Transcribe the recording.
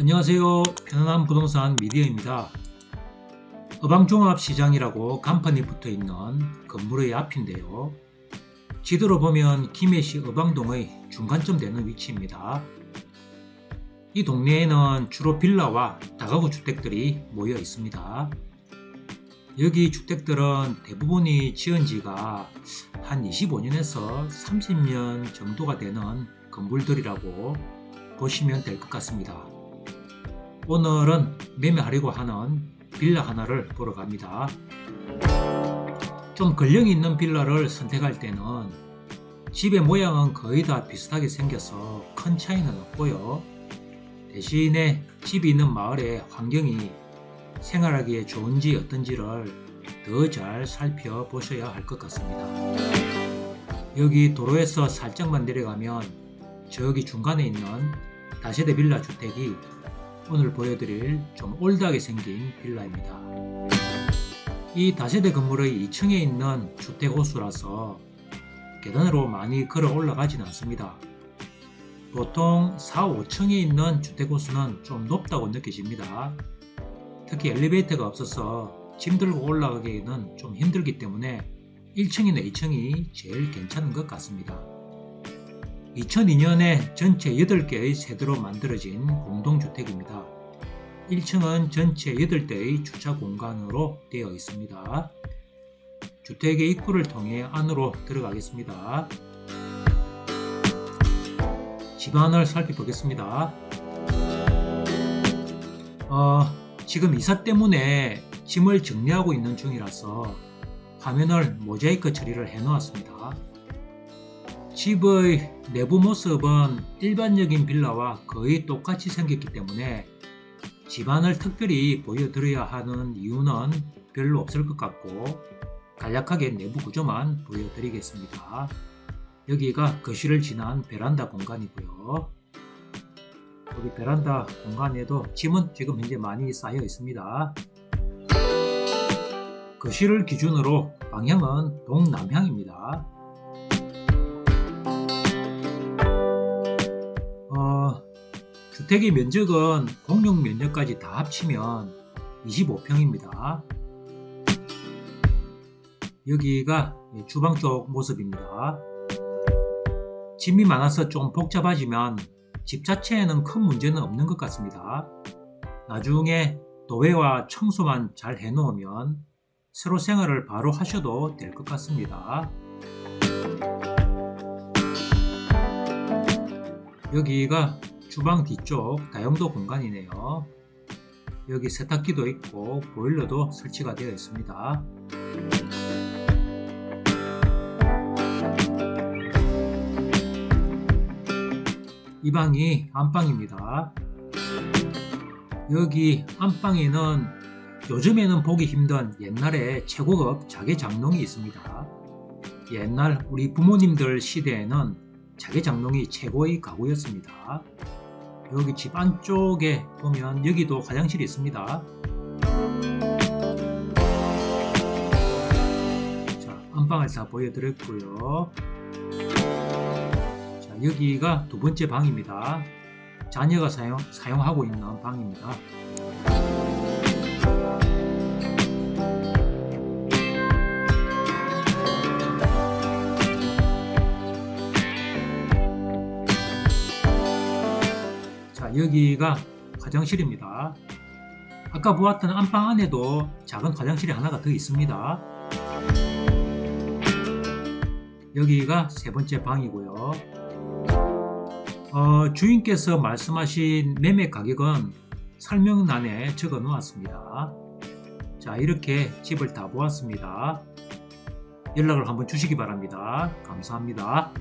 안녕하세요. 편안한 부동산 미디어입니다. 어방종합시장이라고 간판이 붙어 있는 건물의 앞인데요. 지도로 보면 김해시 어방동의 중간점 되는 위치입니다. 이 동네에는 주로 빌라와 다가구 주택들이 모여 있습니다. 여기 주택들은 대부분이 지은 지가 한 25년에서 30년 정도가 되는 건물들이라고 보시면 될 것 같습니다. 오늘은 매매하려고 하는 빌라 하나를 보러 갑니다. 좀 근력이 있는 빌라를 선택할 때는 집의 모양은 거의 다 비슷하게 생겨서 큰 차이는 없고요. 대신에 집이 있는 마을의 환경이 생활하기에 좋은지 어떤지를 더 잘 살펴보셔야 할 것 같습니다. 여기 도로에서 살짝만 내려가면 저기 중간에 있는 다세대 빌라 주택이 오늘 보여드릴 좀 올드하게 생긴 빌라입니다. 이 다세대 건물의 2층에 있는 주택 호수라서 계단으로 많이 걸어 올라가진 않습니다. 보통 4, 5층에 있는 주택 호수는 좀 높다고 느껴집니다. 특히 엘리베이터가 없어서 짐 들고 올라가기에는 좀 힘들기 때문에 1층이나 2층이 제일 괜찮은 것 같습니다. 2002년에 전체 8개의 세대로 만들어진 공동주택입니다. 1층은 전체 8대의 주차 공간으로 되어 있습니다. 주택의 입구를 통해 안으로 들어가겠습니다. 집안을 살펴보겠습니다. 어, 지금 이사 때문에 짐을 정리하고 있는 중이라서 화면을 모자이크 처리를 해 놓았습니다. 집의 내부 모습은 일반적인 빌라와 거의 똑같이 생겼기 때문에 집안을 특별히 보여드려야 하는 이유는 별로 없을 것 같고 간략하게 내부 구조만 보여드리겠습니다. 여기가 거실을 지난 베란다 공간이고요. 여기 베란다 공간에도 짐은 지금 현재 많이 쌓여 있습니다. 거실을 기준으로 방향은 동남향입니다. 어, 주택의 면적은 공용 면적까지 다 합치면 25평입니다. 여기가 주방 쪽 모습입니다. 짐이 많아서 좀 복잡하지만 집 자체에는 큰 문제는 없는 것 같습니다. 나중에 도배와 청소만 잘 해놓으면 새로 생활을 바로 하셔도 될 것 같습니다. 여기가 주방 뒤쪽 다용도 공간이네요. 여기 세탁기도 있고 보일러도 설치가 되어 있습니다. 이 방이 안방입니다. 여기 안방에는 요즘에는 보기 힘든 옛날에 최고급 자개 장롱이 있습니다. 옛날 우리 부모님들 시대에는 자개 장롱이 최고의 가구였습니다. 여기 집 안쪽에 보면 여기도 화장실이 있습니다. 자, 안방을 다 보여드렸고요. 자, 여기가 두 번째 방입니다. 자녀가 사용, 사용하고 있는 방입니다. 자, 여기가 화장실입니다. 아까 보았던 안방 안에도 작은 화장실이 하나가 더 있습니다. 여기가 세 번째 방이고요. 어, 주인께서 말씀하신 매매 가격은 설명란에 적어 놓았습니다. 자, 이렇게 집을 다 보았습니다. 연락을 한번 주시기 바랍니다. 감사합니다.